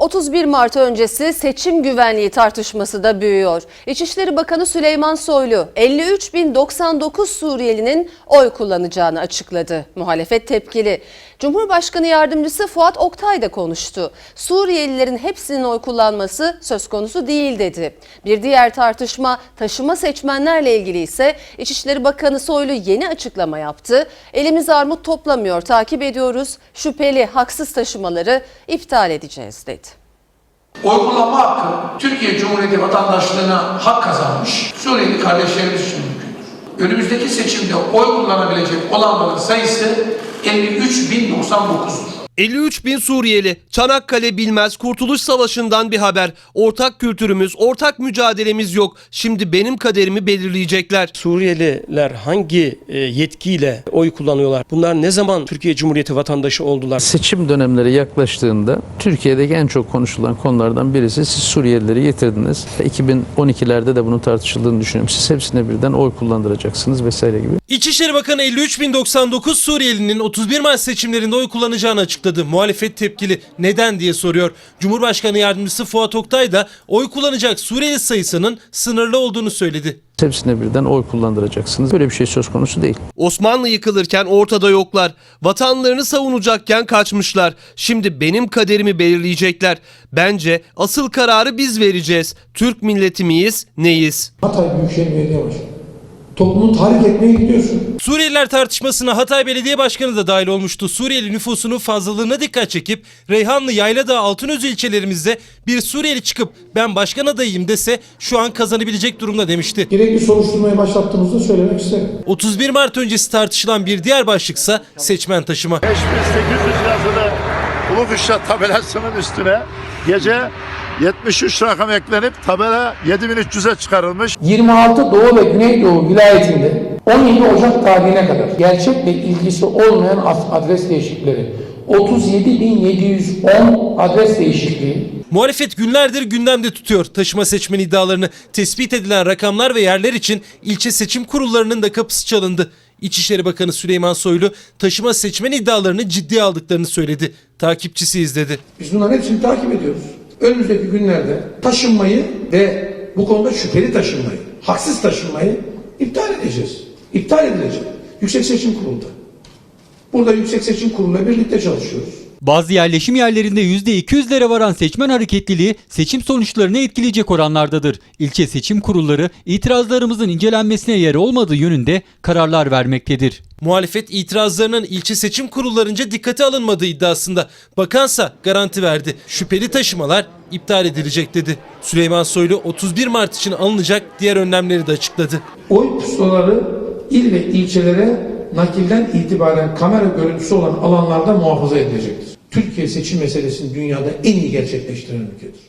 31 Mart öncesi seçim güvenliği tartışması da büyüyor. İçişleri Bakanı Süleyman Soylu 53.099 Suriyelinin oy kullanacağını açıkladı. Muhalefet tepkili. Cumhurbaşkanı Yardımcısı Fuat Oktay da konuştu. Suriyelilerin hepsinin oy kullanması söz konusu değil dedi. Bir diğer tartışma taşıma seçmenlerle ilgili ise İçişleri Bakanı Soylu yeni açıklama yaptı. Elimiz armut toplamıyor, takip ediyoruz. Şüpheli, haksız taşımaları iptal edeceğiz dedi. Oy kullanma hakkı Türkiye Cumhuriyeti vatandaşlığına hak kazanmış Suriyeli kardeşlerimiz için mümkündür. Önümüzdeki seçimde oy kullanabilecek olanların sayısı 53.099'dur. 53 bin Suriyeli, Çanakkale bilmez, Kurtuluş Savaşı'ndan bir haber. Ortak kültürümüz, ortak mücadelemiz yok. Şimdi benim kaderimi belirleyecekler. Suriyeliler hangi e, yetkiyle oy kullanıyorlar? Bunlar ne zaman Türkiye Cumhuriyeti vatandaşı oldular? Seçim dönemleri yaklaştığında Türkiye'deki en çok konuşulan konulardan birisi siz Suriyelileri getirdiniz. 2012'lerde de bunun tartışıldığını düşünüyorum. Siz hepsine birden oy kullandıracaksınız vesaire gibi. İçişleri Bakanı 53.099 Suriyelinin 31 Mart seçimlerinde oy kullanacağını açıkladı. Muhalefet tepkili. Neden diye soruyor. Cumhurbaşkanı Yardımcısı Fuat Oktay da oy kullanacak Suriyeli sayısının sınırlı olduğunu söyledi. Hepsine birden oy kullandıracaksınız. Böyle bir şey söz konusu değil. Osmanlı yıkılırken ortada yoklar. Vatanlarını savunacakken kaçmışlar. Şimdi benim kaderimi belirleyecekler. Bence asıl kararı biz vereceğiz. Türk milleti miyiz, neyiz? Hatay Büyükşehir Belediye Başkanı. Toplumu tahrik etmeye gidiyorsun. Suriyeliler tartışmasına Hatay Belediye Başkanı da dahil olmuştu. Suriyeli nüfusunun fazlalığına dikkat çekip Reyhanlı, Yayladağ, Altınözü ilçelerimizde bir Suriyeli çıkıp ben başkan adayıyım dese şu an kazanabilecek durumda demişti. Gerekli soruşturmayı başlattığımızda söylemek isterim. 31 Mart öncesi tartışılan bir diğer başlıksa seçmen taşıma. 5800 yazılı Ulu Kuşat tabelasının üstüne gece 73 rakam eklenip tabela 7300'e çıkarılmış. 26 Doğu ve Güneydoğu vilayetinde 17 Ocak tarihine kadar gerçek ve ilgisi olmayan adres değişiklikleri 37.710 adres değişikliği Muhalefet günlerdir gündemde tutuyor taşıma seçmen iddialarını. Tespit edilen rakamlar ve yerler için ilçe seçim kurullarının da kapısı çalındı. İçişleri Bakanı Süleyman Soylu taşıma seçmen iddialarını ciddiye aldıklarını söyledi. Takipçisi izledi. Biz bunların hepsini takip ediyoruz. Önümüzdeki günlerde taşınmayı ve bu konuda şüpheli taşınmayı, haksız taşınmayı iptal edeceğiz. İptal edilecek. Yüksek Seçim Kurulu'nda. Burada Yüksek Seçim Kurulu'yla birlikte çalışıyoruz. Bazı yerleşim yerlerinde %200'lere varan seçmen hareketliliği seçim sonuçlarını etkileyecek oranlardadır. İlçe seçim kurulları itirazlarımızın incelenmesine yer olmadığı yönünde kararlar vermektedir. Muhalefet itirazlarının ilçe seçim kurullarınca dikkate alınmadığı iddiasında. Bakansa garanti verdi. Şüpheli taşımalar iptal edilecek dedi. Süleyman Soylu 31 Mart için alınacak diğer önlemleri de açıkladı. Oy pusulaları il ve ilçelere nakilden itibaren kamera görüntüsü olan alanlarda muhafaza edilecektir. Türkiye seçim meselesini dünyada en iyi gerçekleştiren ülkedir.